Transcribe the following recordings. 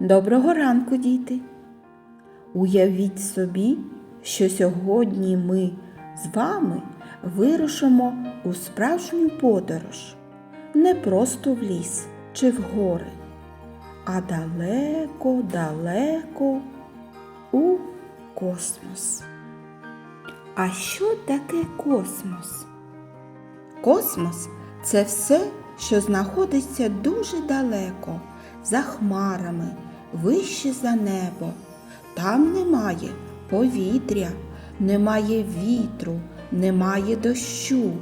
Доброго ранку, діти! Уявіть собі, що сьогодні ми з вами вирушимо у справжню подорож не просто в ліс чи в гори, а далеко-далеко у космос. А що таке космос? Космос це все, що знаходиться дуже далеко, за хмарами, вище за небо. Там немає повітря, немає вітру, немає дощу.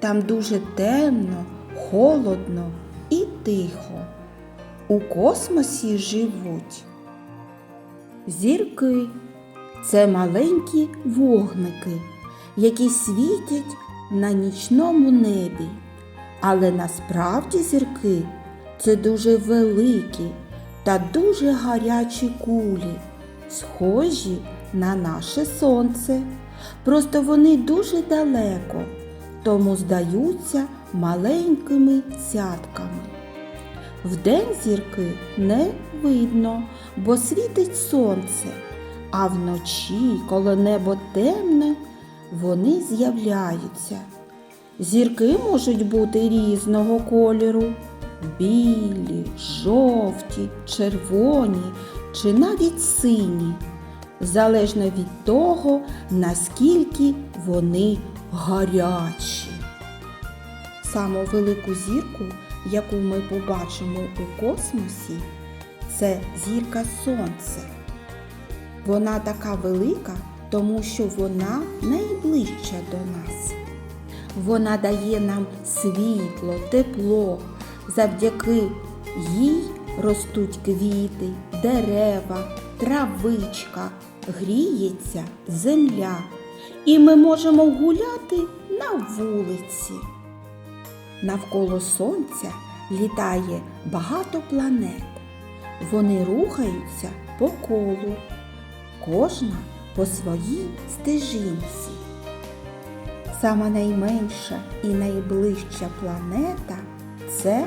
Там дуже темно, холодно і тихо. У космосі живуть зірки. Це маленькі вогники, які світять на нічному небі. Але насправді зірки це дуже великі та дуже гарячі кулі, схожі на наше сонце. Просто вони дуже далеко, тому здаються маленькими цятками. Вдень зірки не видно, бо світить сонце, а вночі, коли небо темне, вони з'являються. Зірки можуть бути різного кольору білі, жовті, червоні чи навіть сині, залежно від того, наскільки вони гарячі. Саму велику зірку, яку ми побачимо у космосі, це зірка Сонце. Вона така велика, тому що вона найближча до нас. Вона дає нам світло, тепло. Завдяки їй ростуть квіти, дерева, травичка, гріється земля. І ми можемо гуляти на вулиці. Навколо сонця літає багато планет. Вони рухаються по колу, кожна по своїй стежинці. Сама найменша і найближча планета це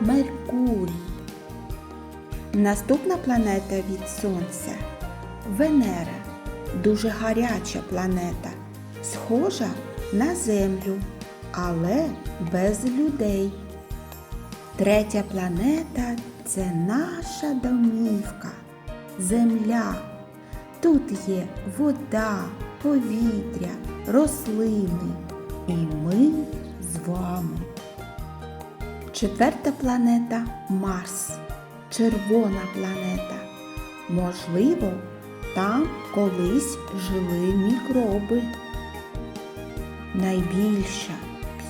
Меркурій. Наступна планета від Сонця Венера. Дуже гаряча планета, схожа на Землю, але без людей. Третя планета це наша домівка, Земля. Тут є вода, повітря, рослини і ми з вами. Четверта планета Марс. Червона планета. Можливо, там колись жили мікроби. Найбільша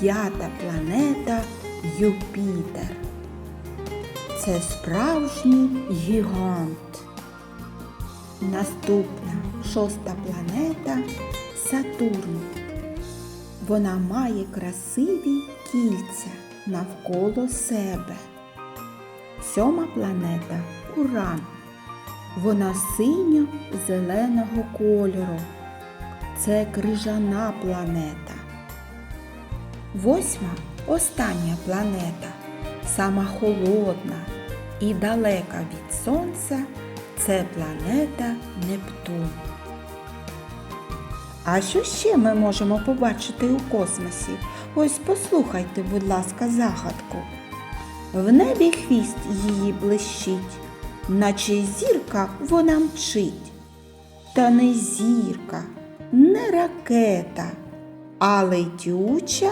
п'ята планета Юпітер. Це справжній гігант. Наступна шоста планета Сатурн. Вона має красиві кільця навколо себе. Сьома планета Уран. Вона синьо-зеленого кольору. Це крижана планета. Восьма остання планета, сама холодна і далека від Сонця це планета Нептун. А що ще ми можемо побачити у космосі? Ось послухайте, будь ласка, загадку. В небі хвіст її блищить, наче зірка вона мчить. Та не зірка, не ракета, а летюча.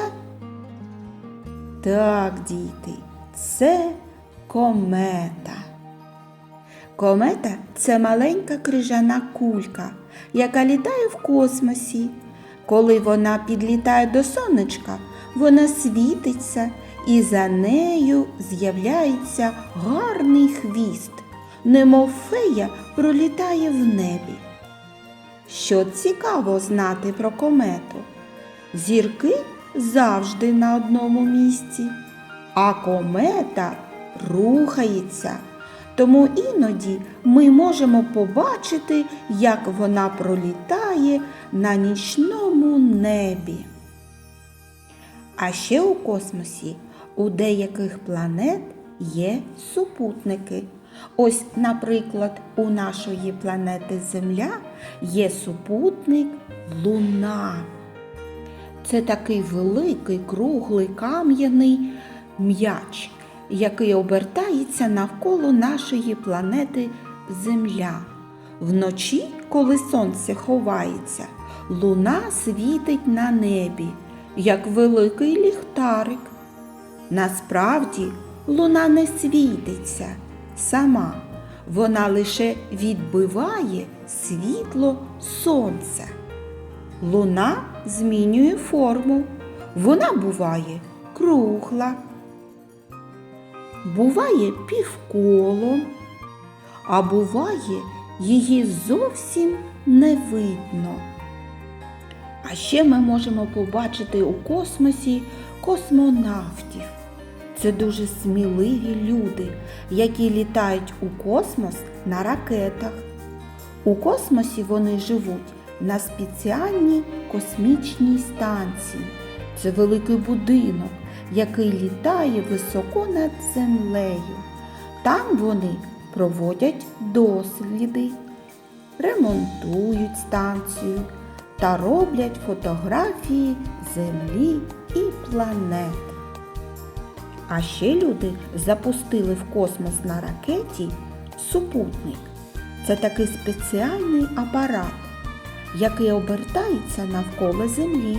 Так, діти, це комета. Комета це маленька крижана кулька, яка літає в космосі. Коли вона підлітає до сонечка, вона світиться і за нею з'являється гарний хвіст, немов фея пролітає в небі. Що цікаво знати про комету? Зірки завжди на одному місці, а комета рухається. Тому іноді ми можемо побачити, як вона пролітає на нічному небі. А ще у космосі у деяких планет є супутники. Ось, наприклад, у нашої планети Земля є супутник Луна. Це такий великий круглий кам'яний м'яч, який обертається навколо нашої планети Земля. Вночі, коли сонце ховається, луна світить на небі, як великий ліхтарик. Насправді луна не світиться сама, вона лише відбиває світло сонця. Луна змінює форму. Вона буває кругла, буває півколом, а буває її зовсім не видно. А ще ми можемо побачити у космосі космонавтів. Це дуже сміливі люди, які літають у космос на ракетах. У космосі вони живуть на спеціальній космічній станції. Це великий будинок, який літає високо над землею. Там вони проводять досліди, ремонтують станцію та роблять фотографії Землі і планет. А ще люди запустили в космос на ракеті супутник. Це такий спеціальний апарат, який обертається навколо Землі.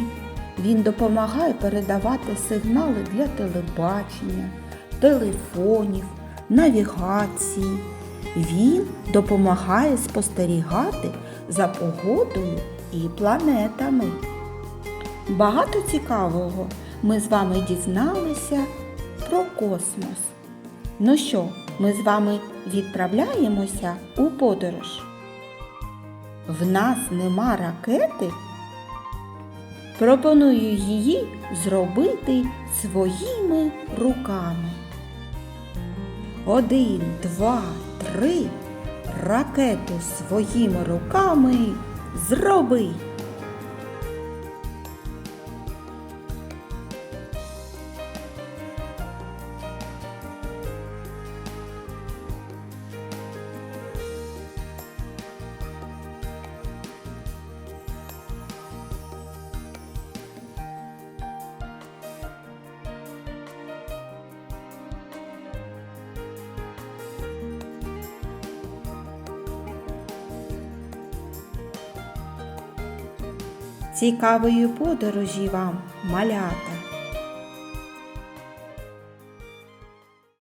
Він допомагає передавати сигнали для телебачення, телефонів, навігації. Він допомагає спостерігати за погодою і планетами. Багато цікавого ми з вами дізналися про космос. Ну що, ми з вами відправляємося у подорож? В нас нема ракети? Пропоную її зробити своїми руками. Один, два, три. Ракету своїми руками зроби. Цікавої подорожі вам, малята!